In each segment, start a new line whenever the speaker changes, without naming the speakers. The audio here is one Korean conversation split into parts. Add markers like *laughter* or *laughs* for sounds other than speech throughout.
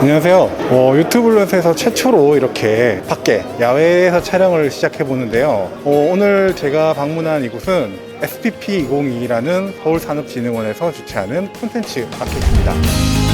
안녕하세요. 어, 유튜블렛에서 최초로 이렇게 밖에 야외에서 촬영을 시작해 보는데요. 어, 오늘 제가 방문한 이곳은 SPP2022라는 서울산업진흥원에서 주최하는 콘텐츠 마켓입니다.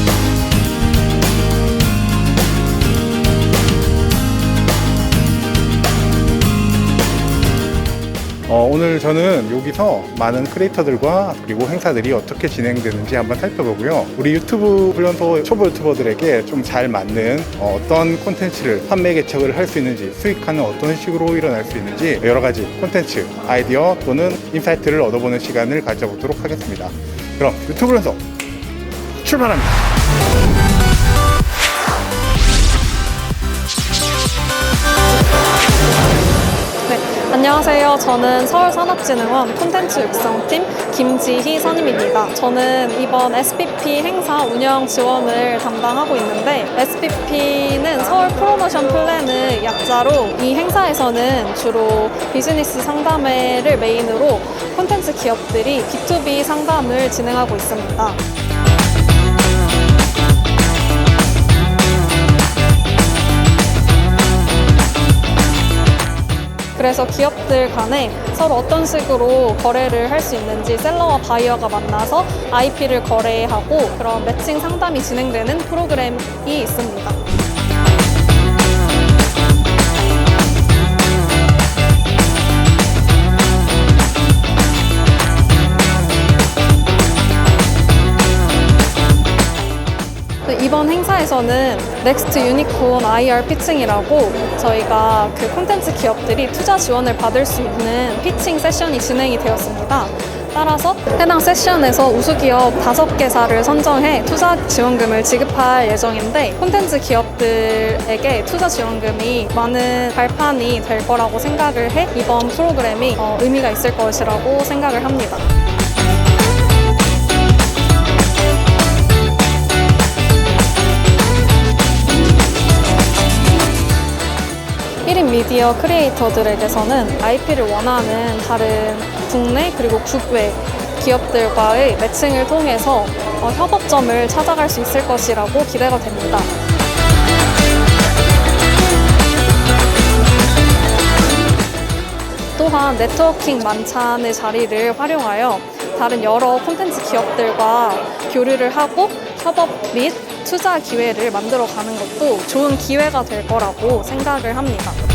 어, 오늘 저는 여기서 많은 크리에이터들과 그리고 행사들이 어떻게 진행되는지 한번 살펴보고요. 우리 유튜브 훈련소 초보 유튜버들에게 좀 잘 맞는 어, 떤 콘텐츠를 판매 개척을 할 수 있는지 수익화는 어떤 식으로 일어날 수 있는지 여러 가지 콘텐츠, 아이디어 또는 인사이트를 얻어보는 시간을 가져보도록 하겠습니다. 그럼 유튜브 훈련소 출발합니다.
저는 서울산업진흥원 콘텐츠 육성팀 김지희 선임입니다. 저는 이번 SPP 행사 운영 지원을 담당하고 있는데 SPP는 서울 프로모션 플랜의 약자로 이 행사에서는 주로 비즈니스 상담회를 메인으로 콘텐츠 기업들이 B2B 상담을 진행하고 있습니다. 그래서 기업들 간에 서로 어떤 식으로 거래를 할 수 있는지 셀러와 바이어가 만나서 IP를 거래하고 그런 매칭 상담이 진행되는 프로그램이 있습니다. 이번 행사에서는 넥스트 유니콘 IR 피칭이라고 저희가 그 콘텐츠 기업들이 투자 지원을 받을 수 있는 피칭 세션이 진행이 되었습니다. 따라서 해당 세션에서 우수기업 다섯 개사를 선정해 투자 지원금을 지급할 예정인데 콘텐츠 기업들에게 투자 지원금이 많은 발판이 될 거라고 생각을 해 이번 프로그램이 어, 의미가 있을 것이라고 생각을 합니다. 미디어 크리에이터들에게서는 IP를 원하는 다른 국내 그리고 국외 기업들과의 매칭을 통해서 어, 협업점을 찾아갈 수 있을 것이라고 기대가 됩니다. 또한 네트워킹 만찬의 자리를 활용하여 다른 여러 콘텐츠 기업들과 교류를 하고 협업 및 투자 기회를 만들어 가는 것도 좋은 기회가 될 거라고 생각을 합니다.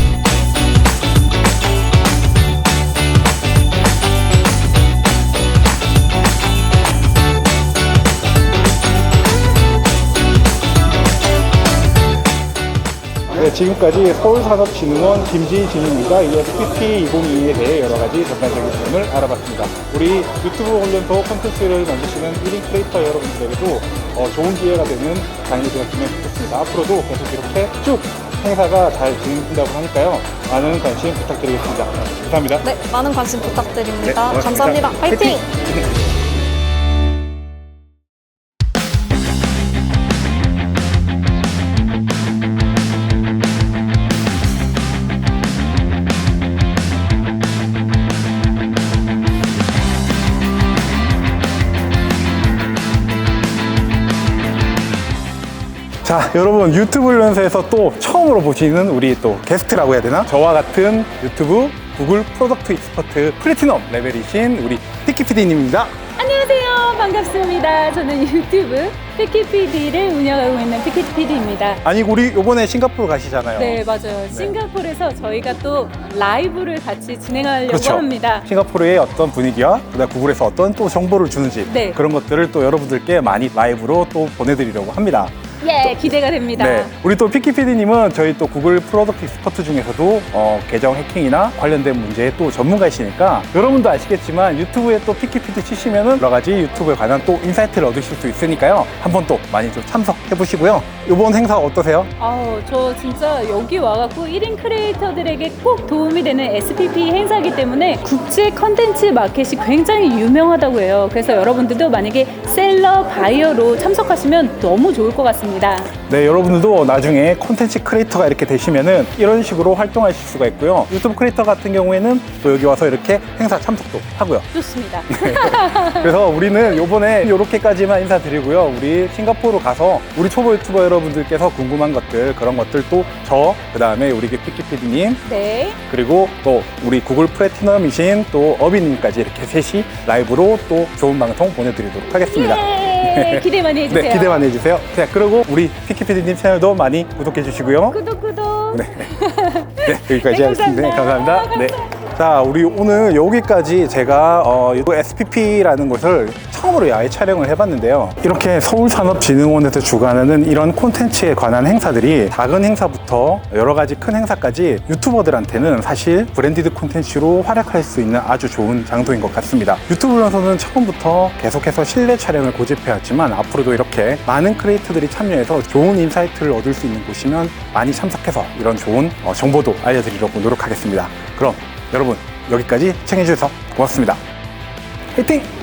네, 지금까지 서울산업진흥원 김지진입니다. 이 SPP2022에 대해 여러 가지 전반적인 부분을 알아봤습니다. 우리 유튜브 훈련소 콘텐츠를 만드시는 1인 크리에이터 여러분들에게도 어, 좋은 기회가 되는 강의가 되었으면 좋겠습니다. 앞으로도 계속 이렇게 쭉 행사가 잘 진행된다고 하니까요. 많은 관심 부탁드리겠습니다. 감사합니다.
네, 많은 관심 부탁드립니다.
네.
감사합니다. 화이팅!
자, 여러분 유튜브 연세에서 또 처음으로 보시는 우리 또 게스트라고 해야 되나? 저와 같은 유튜브 구글 프로덕트 익스퍼트 플래티넘 레벨이신 우리 피키 PD님입니다.
안녕하세요. 반갑습니다. 저는 유튜브 피키PD를 운영하고 있는 피키PD입니다.
아니 우리 요번에 싱가포르 가시잖아요.
네, 맞아요. 싱가포르에서 저희가 또 라이브를 같이 진행하려고
그렇죠.
합니다.
싱가포르의 어떤 분위기와 그다음 구글에서 어떤 또 정보를 주는지
네.
그런 것들을 또 여러분들께 많이 라이브로 또 보내드리려고 합니다.
예, 기대가 됩니다.
네, 우리 또 피키 PD님은 저희 또 구글 프로덕트 익스퍼트 중에서도 어, 계정 해킹이나 관련된 문제에 또 전문가이시니까 여러분도 아시겠지만 유튜브에 또 피키 PD 치시면은 여러 가지 유튜브에 관한 또 인사이트를 얻으실 수 있으니까요. 한번 또 많이 좀 참석해 보시고요. 이번 행사 어떠세요?
아우, 저 진짜 여기 와갖고 1인 크리에이터들에게 꼭 도움이 되는 SPP 행사이기 때문에 국제 컨텐츠 마켓이 굉장히 유명하다고 해요. 그래서 여러분들도 만약에 셀러, 바이어로 참석하시면 너무 좋을 것 같습니다. 있습니다.
네, 여러분들도 나중에 콘텐츠 크리에이터가 이렇게 되시면은 이런 식으로 활동하실 수가 있고요. 유튜브 크리에이터 같은 경우에는 또 여기 와서 이렇게 행사 참석도 하고요.
좋습니다. *laughs*
그래서 우리는 요번에 이렇게까지만 인사드리고요. 우리 싱가포르 가서 우리 초보 유튜버 여러분들께서 궁금한 것들 그런 것들도 저 그 다음에 우리 피키 PD님
네.
그리고 또 우리 구글 플래티넘이신 또 어비님까지 이렇게 셋이 라이브로 또 좋은 방송 보내드리도록 하겠습니다.
예, 기대 많이 해주세요.
네, 기대 많이 해주세요. 자, 그리고 우리 피키 PD님 채널도 많이 구독해 주시고요.
구독 구독.
네. *laughs* 네, 여기까지
네,
하겠습니다. 네,
감사합니다.
감사합니다. 네. 자, 우리 오늘 여기까지 제가 어, 이 SPP라는 곳을 처음으로 야외 촬영을 해봤는데요. 이렇게 서울산업진흥원에서 주관하는 이런 콘텐츠에 관한 행사들이 작은 행사부터 여러 가지 큰 행사까지 유튜버들한테는 사실 브랜디드 콘텐츠로 활약할 수 있는 아주 좋은 장소인 것 같습니다. 유튜브로서는 처음부터 계속해서 실내 촬영을 고집해왔지만 앞으로도 이렇게 많은 크리에이터들이 참여해서 좋은 인사이트를 얻을 수 있는 곳이면 많이 참석해서 이런 좋은 어, 정보도 알려드리려고 노력하겠습니다. 그럼 여러분 여기까지 시청해주셔서 고맙습니다. 화이팅!